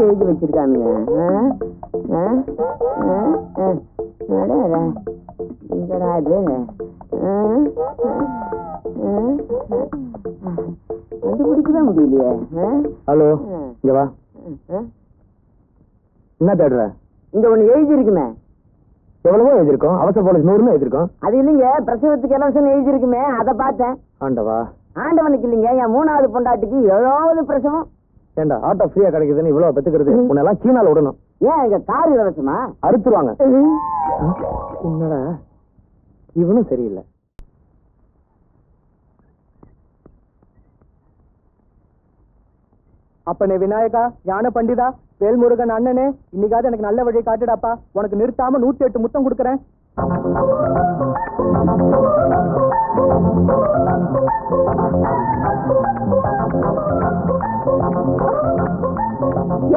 எழுதி வச்சிருக்கானுங்க ஆ? ஆ? ஆ? ஆ? அடடா. எங்கடா இது ஆ? ஆ? ஆ? கண்டுபிடிக்கவே முடியலையே ஆ? ஹலோ இங்க வா ஆ? என்ன தேடுற இங்க ஒண்ணு எழுதி இருக்குமே எவ்வளவோ எழுதிருக்கோம் அவசர போலீஸ் நூறுன்னு எழுதிருக்கோம் அது இல்லைங்க பிரசவத்துக்கு இலவசம் எழுதி இருக்குமே அதை பார்த்தேன். ஆண்டவா. ஆண்டவனுக்கு இல்லைங்க என் மூணாவது பொண்டாட்டிக்கு ஏழாவது பிரசவம். ஏண்டா ஆட்டோ ஃப்ரீயா கிடைக்குதுன்னு இவ்வளவு பெத்துக்கிறது? உன்னெல்லாம் சீனால விடணும். ஏன் எங்க கார் இலவசமா அறுத்துருவாங்க. என்னடா? இவனும் சரியில்லை. அப்பனே விநாயகா ஞான பண்டிதா வேல்முருகன் அண்ணனே இன்னைக்காவது எனக்கு நல்ல வழி காட்டுடாப்பா. உனக்கு நிறுத்தாம நூத்தி எட்டு முத்தம் கொடுக்கறேன்.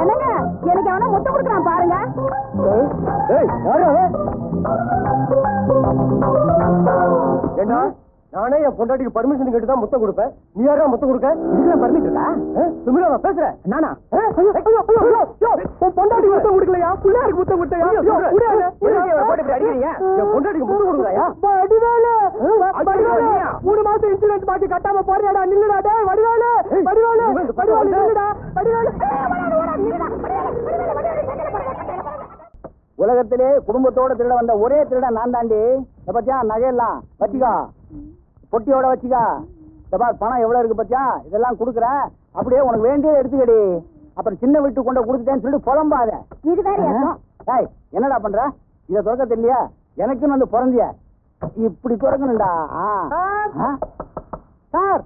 என்னங்க? எனக்கு அவன முத்தம் கொடுக்குறான் பாருங்க. ஏய் யாரு? நானே என் பொண்டாட்டிக்கு பர்மிஷன் கேட்டு தான் முத்தம் கொடுப்பேன். நீ யாரா முத்தம் கொடுக்க? இதுக்கு இருக்கா? சுமிரா நான் பேசுறேன். நானா? பொண்டாட்டிக்கு முத்தம் கொடுக்கலையா? பிள்ளையாருக்கு முத்தம் கொடுத்தையா. என் பொண்டாட்டிக்கு முத்தம் வடிவேலு! மூணு மாசம் இன்சூரன்ஸ் பாக்கி கட்டாம போறியாடா? நில்லுடா டேய் வடிவேலு! வடிவேலு! வடிவேலு நில்லுடா வடிவேலு! உலகத்திலே குடும்பத்தோட திருட வந்த ஒரே திருடன் நான் தாண்டி. பத்தியா? நகையெல்லாம். வச்சுக்கோ. பொட்டியோட வச்சுக்கோ. பார் பணம் எவ்வளவு இருக்கு பத்தியா இதெல்லாம் கொடுக்குறேன் அப்படியே உனக்கு வேண்டியதை எடுத்துக்கடி. அப்புறம் சின்ன வீட்டு கொண்டு கொடுத்துட்டேன்னு சொல்லிட்டு புலம்பாத. இது. ஏய் என்னடா பண்ற? இத திறக்க தெரியலையா? எனக்குன்னு வந்து பிறந்திய. இப்படி திறக்கணும்டா? சார்.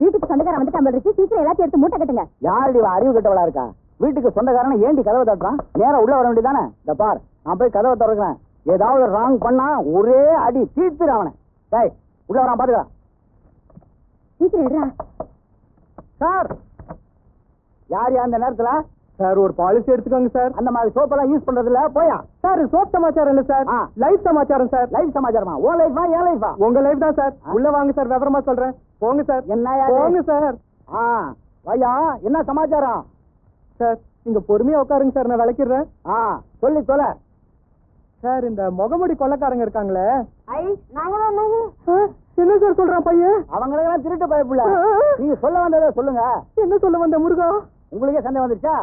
வீட்டுக்கு சொந்தக்காரன் வந்துட்டான் போல இருக்கு. சீக்கிரம் எல்லாத்தையும் எடுத்து மூட்டை கட்டுங்க. யாரடி அறிவு கெட்டவளா இருக்கா? வீட்டுக்கு சொந்தக்காரன ஏண்டி கதவை தட்டுறான்? நேரா உள்ள வர வேண்டியதானே இந்த பார் நான் போய் கதவை திறக்கிறேன். ஏதாவது ராங் பண்ணா ஒரே அடி தீர்த்துரு அவனை. டேய் உள்ள வரான் பாத்துக்கலாம் சீக்கிரம் சார்! யார் யா அந்த நேரத்துல? சார் ஒரு பாலிசி எடுத்துக்கோங்க சார். அந்த மாதிரி சோப்பெல்லாம் யூஸ் பண்றது இல்ல போயா? சார் சோப் சமாச்சாரம் இல்ல சார். ஆ. லைஃப் சமாச்சாரம் சார். லைஃப் சமாச்சாரமா? ஓ லைஃபா ஏன் லைஃபா உங்க லைஃப் தான் சார். உள்ள வாங்க சார். விவரமா சொல்றேன். போங்க சார். இது? போங்க சார். ஆ. வையா என்ன சமாச்சாரம்? சார் நீங்க பொறுமையா உட்காருங்க சார். நான் விளக்கிடுறேன். ஆ. சொல்லி தொலை சார் இந்த முகமுடி கொள்ளக்காரங்க இருக்காங்களே. என்ன சார் சொல்றான் பையன்? அவங்களெல்லாம் திருட்டு பயப்புல நீங்க சொல்ல வந்ததை சொல்லுங்க. என்ன சொல்ல வந்த முருகா? உங்களுக்கே சந்தேகம் வந்துருச்சா?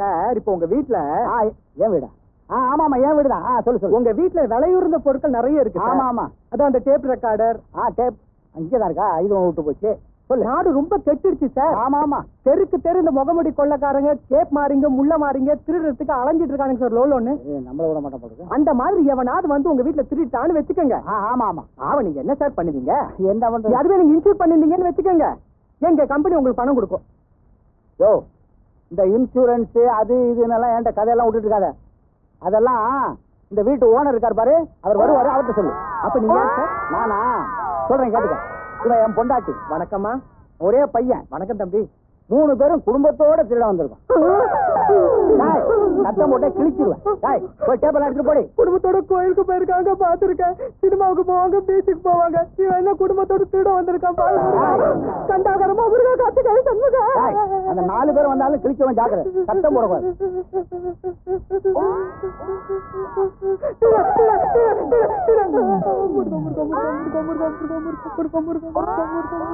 சார் இப்போ உங்க வீட்ல ஆ என் வீடா? ஆ ஆமாமா என் வீடு தான் ஆ சொல்லு சொல்லு. உங்க வீட்ல விலையுறந்த பொருட்கள் நிறைய இருக்கு. ஆமா ஆமா. அதான் அந்த டேப் ரெக்கார்டர். ஆ டேப் இங்கதான் இருக்கா? இது விட்டு போச்சு. நாடு ரொம்ப கெட்டுடுச்சு சார். ஆமா ஆமா. தெருக்கு தெரு இந்த முகமுடி கொள்ளக்காரங்க கேப் மாறிங்க முள்ள மாறிங்க திருடுறதுக்கு அலைஞ்சிட்டு இருக்கானுங்க சார் லோலோன்னு. ஏய், நம்மள விட மாட்டோம் அந்த மாதிரி எவனாவது வந்து உங்க வீட்ல திருட்டான்னு வச்சுக்கோங்க. ஆமா ஆமா. அவன் நீங்க என்ன சார் பண்ணுவீங்க? என்ன பண்றது? அதுவே நீங்க இன்சூர் பண்ணிருந்தீங்கன்னு வச்சுக்கோங்க. எங்க கம்பெனி உங்களுக்கு பணம் கொடுக்கும். யோ இந்த இன்சூரன்ஸ் அது இதுன்னெல்லாம் என்கிட்ட கதையெல்லாம் விட்டுட்டு இருக்காத அதெல்லாம் இந்த வீட்டு ஓனர் இருக்கார் பாரு அவர் வருவாரு அவர்கிட்ட சொல்லு. அப்ப நீங்க நானா? சொல்றேன் கேட்டுக்க. இவன் என் பொண்டாட்டி. வணக்கம்மா. ஒரே பையன். வணக்கம் தம்பி. மூணு பேரும் குடும்பத்தோட திருட வந்திருக்கோம். சத்தம் போட்டே கிழிச்சிருவேன் போய் டேபிள் எடுத்துட்டு போடி. குடும்பத்தோட கோயிலுக்கு போயிருக்காங்க பாத்துருக்கேன் சினிமாவுக்கு போவாங்க பீச்சுக்கு போவாங்க. இவன் என்ன குடும்பத்தோட திருட வந்திருக்கான். கண்டாகரமா முருகா காத்து கை சண்முகா அந்த நாலு பேர் வந்தாலும் கிழிச்சவன் ஜாக்கிரதை. சத்தம் போடக்கூடாது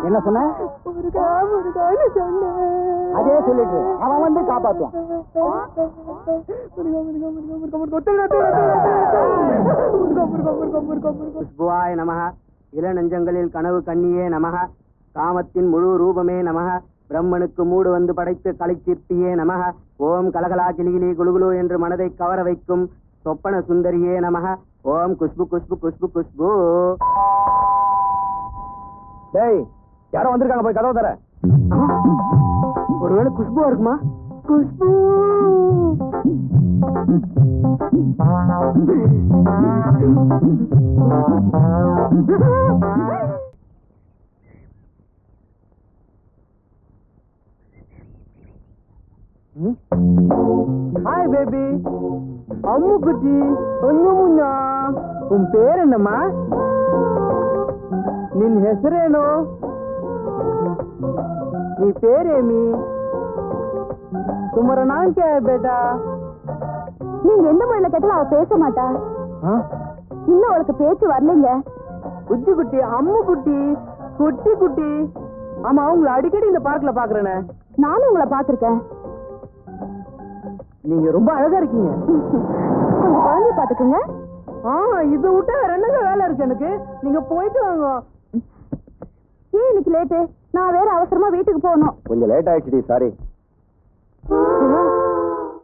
என்ன சொன்ன அதே சொல்லிட்டு அவன் வந்து காப்பாத்துவான் நமக இளநெஞ்சங்களில் கனவு கண்ணியே நமக காமத்தின் முழு ரூபமே நமக பிரம்மனுக்கு மூடு வந்து படைத்து கலைச்சிற்பியே நமக ஓம் கலகலா கிளிகிளி குலுகுலு என்று மனதை கவர வைக்கும் சொப்பன சுந்தரியே நமக ஓம் குஷ்பு குஷ்பு குஷ்பு குஷ்பு டேய் யாரோ வந்திருக்காங்க போய் கதவை தர. ஒருவேளை குஷ்புவா இருக்குமா? குஷ்பு! ஹாய் பேபி அம்மு குட்டி ஒன்னு முன்னா உன் பேர் என்னம்மா? ನಿನ್ ಹೆಸರೇನು ನೀ ಪೇರೇಮಿ ತುಮರ ನಾಮ್ ಕ್ಯಾ ಹೈ ಬೇಟಾ நீங்க எந்த மொழியில கேட்டாலும் அவ பேச மாட்டா இன்னும் அவளுக்கு பேச்சு வரலைங்க குச்சி குட்டி அம்மு குட்டி குட்டி குட்டி ஆமா உங்களை அடிக்கடி இந்த பார்க்ல பாக்குறேனே நானும் உங்களை பாத்திருக்கேன் நீங்க ரொம்ப அழகா இருக்கீங்க கொஞ்சம் குழந்தைய பாத்துக்குங்க ஆ இது விட்டா வேற என்னங்க வேலை இருக்கு எனக்கு நீங்க போயிட்டு வாங்க ஏன் இன்னைக்கு லேட்டு நான் வேற அவசரமா வீட்டுக்கு போகணும். கொஞ்சம் லேட் ஆயிடுச்சு சாரி